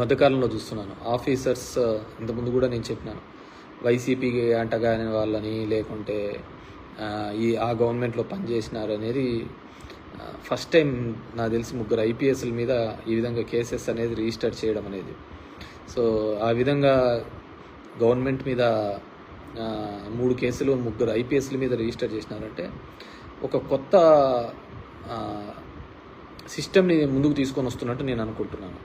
మధ్యకాలంలో చూస్తున్నాను. ఆఫీసర్స్ ఇంతకుముందు కూడా నేను చెప్పినాను. వైసీపీకి అంటగాని వాళ్ళని లేకుంటే ఈ ఆ గవర్నమెంట్లో పనిచేసినారు అనేది ఫస్ట్ టైం నాకు తెలిసి ముగ్గురు ఐపీఎస్ల మీద ఈ విధంగా కేసెస్ అనేది రిజిస్టర్ చేయడం అనేది. సో ఆ విధంగా గవర్నమెంట్ మీద మూడు కేసులు ముగ్గురు ఐపీఎస్ల మీద రిజిస్టర్ చేసినారంటే ఒక కొత్త సిస్టమ్ని ముందుకు తీసుకొని వస్తున్నట్టు నేను అనుకుంటున్నాను.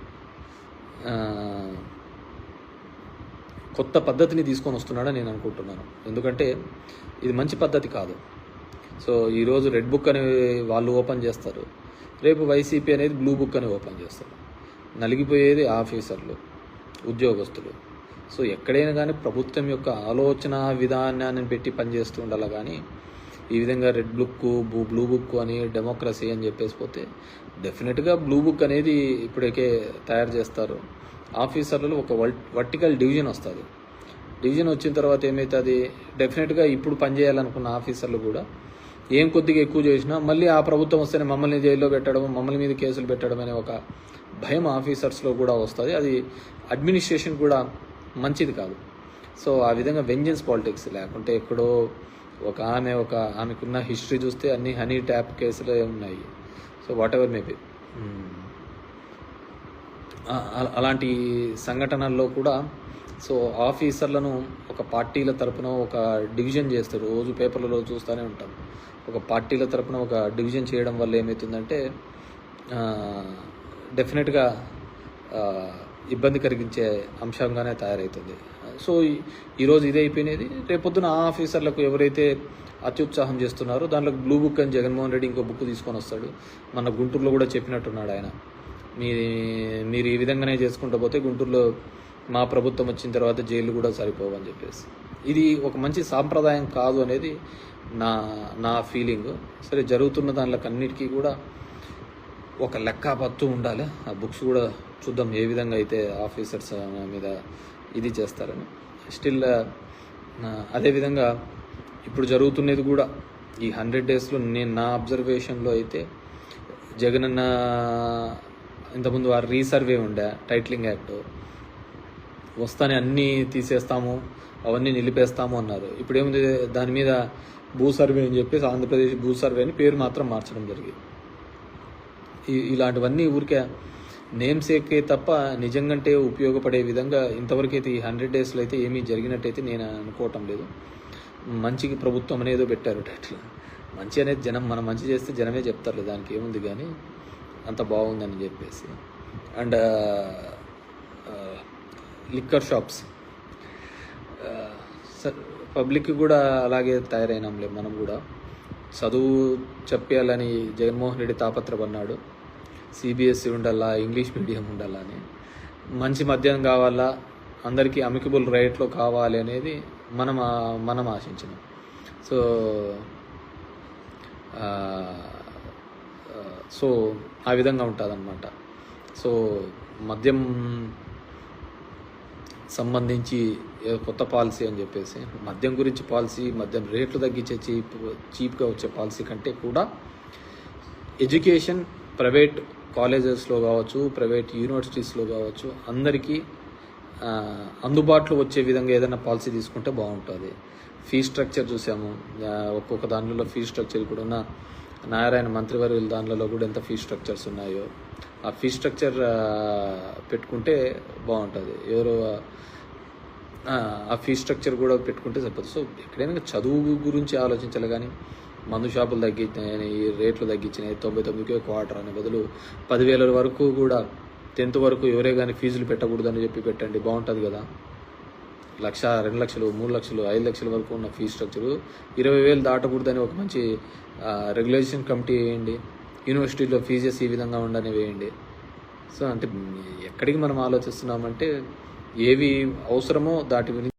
కొత్త పద్ధతిని తీసుకొని వస్తున్నాడని నేను అనుకుంటున్నాను. ఎందుకంటే ఇది మంచి పద్ధతి కాదు. సో ఈరోజు రెడ్ బుక్ అని వాళ్ళు ఓపెన్ చేస్తారు. రేపు వైసీపీ అనేది బ్లూ బుక్ అని ఓపెన్ చేస్తారు. నలిగిపోయేది ఆఫీసర్లు ఉద్యోగస్తులు. సో ఎక్కడైనా కానీ ప్రభుత్వం యొక్క ఆలోచన విధానాన్ని పెట్టి పనిచేస్తూ ఉండాలి కానీ ఈ విధంగా red book blue blue book అని డెమోక్రసీ అని చెప్పేసి పోతే డెఫినెట్గా బ్లూ బుక్ అనేది ఇప్పటికే తయారు చేస్తారు. ఆఫీసర్లలో ఒక వర్టికల్ డివిజన్ వస్తుంది. డివిజన్ వచ్చిన తర్వాత ఏమవుతుంది డెఫినెట్గా ఇప్పుడు పనిచేయాలనుకున్న ఆఫీసర్లు కూడా ఏం కొద్దిగా ఎక్కువ చేసినా మళ్ళీ ఆ ప్రభుత్వం వస్తేనే మమ్మల్ని జైల్లో పెట్టడం మమ్మల్ని మీద కేసులు పెట్టడం అనే ఒక భయం ఆఫీసర్స్లో కూడా వస్తుంది. అది అడ్మినిస్ట్రేషన్ కూడా మంచిది కాదు. సో ఆ విధంగా వెంజన్స్ పాలిటిక్స్ లేకుంటే ఎక్కడో ఒక ఆమె ఒక ఆమెకున్న హిస్టరీ చూస్తే అన్ని హనీ ట్యాప్ కేసులే ఉన్నాయి. సో వాట్ ఎవర్ మేబీ అలాంటి సంఘటనల్లో కూడా సో ఆఫీసర్లను ఒక పార్టీల తరపున ఒక డివిజన్ చేస్తారు. రోజు పేపర్లలో చూస్తూనే ఉంటాం. ఒక పార్టీల తరపున ఒక డివిజన్ చేయడం వల్ల ఏమవుతుందంటే డెఫినెట్గా ఇబ్బంది కలిగించే అంశంగానే తయారవుతుంది సో ఈరోజు ఇది అయిపోయినది. రేపొద్దున ఆ ఆఫీసర్లకు ఎవరైతే అత్యుత్సాహం చేస్తున్నారో దాంట్లో బ్లూ బుక్ అని జగన్మోహన్ రెడ్డి ఇంకో బుక్ తీసుకొని వస్తాడు. మన గుంటూరులో కూడా చెప్పినట్టున్నాడు ఆయన. మీ మీరు ఈ విధంగానే చేసుకుంటూ పోతే గుంటూరులో మా ప్రభుత్వం వచ్చిన తర్వాత జైలు కూడా సరిపోవని చెప్పేసి. ఇది ఒక మంచి సాంప్రదాయం కాదు అనేది నా నా ఫీలింగ్ సరే జరుగుతున్న దానిలోకి అన్నిటికీ కూడా ఒక లెక్క పత్తు ఉండాలి. ఆ బుక్స్ కూడా చూద్దాం ఏ విధంగా అయితే ఆఫీసర్స్ మీద ఇది చేస్తారని. స్టిల్ uh, అదేవిధంగా ఇప్పుడు జరుగుతున్నది కూడా ఈ హండ్రెడ్ డేస్లో నేను నా అబ్జర్వేషన్లో అయితే జగనన్న ఇంతకుముందు ఆ రీసర్వే ఉండే టైటిలింగ్ యాక్ట్ వస్తానే అన్నీ తీసేస్తాము అవన్నీ నిలిపేస్తాము అన్నారు. ఇప్పుడు ఏముంది దాని మీద భూ సర్వే అని చెప్పేసి ఆంధ్రప్రదేశ్ భూ సర్వే అని పేరు మాత్రం మార్చడం జరిగింది. ఇలాంటివన్నీ ఊరికే నేమ్ సేకే తప్ప నిజంగంటే ఉపయోగపడే విధంగా ఇంతవరకు అయితే ఈ హండ్రెడ్ డేస్లో అయితే ఏమీ జరిగినట్టయితే నేను అనుకోవటం లేదు. మంచికి ప్రభుత్వం అనేదో పెట్టారు టైటిల్. మంచి అనేది జనం మనం మంచి చేస్తే జనమే చెప్తారు దానికి ఏముంది కానీ అంత బాగుందని చెప్పేసి. And liquor shops. పబ్లిక్ కూడా అలాగే తయారైనాంలే మనం కూడా. చదువు చెప్పాలని జగన్మోహన్ రెడ్డి తాపత్రపన్నాడు సిబిఎస్సి ఉండాలా ఇంగ్లీష్ మీడియం ఉండాలా అని. మంచి మద్యం కావాలా అందరికీ అమికబుల్ రేట్లో కావాలి అనేది మనం మనం ఆశించినాం. సో సో ఆ విధంగా ఉంటుందన్నమాట. సో మద్యం సంబంధించి కొత్త పాలసీ అని చెప్పేసి మద్యం గురించి పాలసీ మద్యం రేట్లు తగ్గించే చీప్ చీప్గా వచ్చే పాలసీ కంటే కూడా ఎడ్యుకేషన్ ప్రైవేట్ కాలేజెస్లో కావచ్చు ప్రైవేట్ యూనివర్సిటీస్లో కావచ్చు అందరికీ అందుబాటులో వచ్చే విధంగా ఏదైనా పాలసీ తీసుకుంటే బాగుంటుంది. ఫీ స్ట్రక్చర్ చూసాము. ఒక్కొక్క దానిలో ఫీ స్ట్రక్చర్ ఇప్పుడు ఉన్న నారాయణ మంత్రివర్యుల దానిలో కూడా ఎంత ఫీ స్ట్రక్చర్స్ ఉన్నాయో. ఆ ఫీ స్ట్రక్చర్ పెట్టుకుంటే బాగుంటుంది. ఎవరు ఆ, ఆ ఫీ స్ట్రక్చర్ కూడా పెట్టుకుంటే సరిపోతుంది. సో ఎక్కడైనా చదువు గురించి ఆలోచించాలి కానీ మందు షాపులు తగ్గించినాయి రేట్లు తగ్గించినాయి తొంభై తొమ్మిదికే క్వార్టర్ అనే బదులు పదివేల వరకు కూడా టెన్త్ వరకు ఎవరే కానీ ఫీజులు పెట్టకూడదని చెప్పి పెట్టండి. బాగుంటుంది కదా. లక్ష రెండు లక్షలు మూడు లక్షలు ఐదు లక్షల వరకు ఉన్న ఫీ స్ట్రక్చరు. ఇరవై వేలు దాటకూడదని ఒక మంచి రెగ్యులేషన్ కమిటీ వేయండి. యూనివర్సిటీలో ఫీజెస్ ఈ విధంగా ఉండని వేయండి. సో అంటే ఎక్కడికి మనం ఆలోచిస్తున్నామంటే ఏవి అవసరమో దాటి గురించి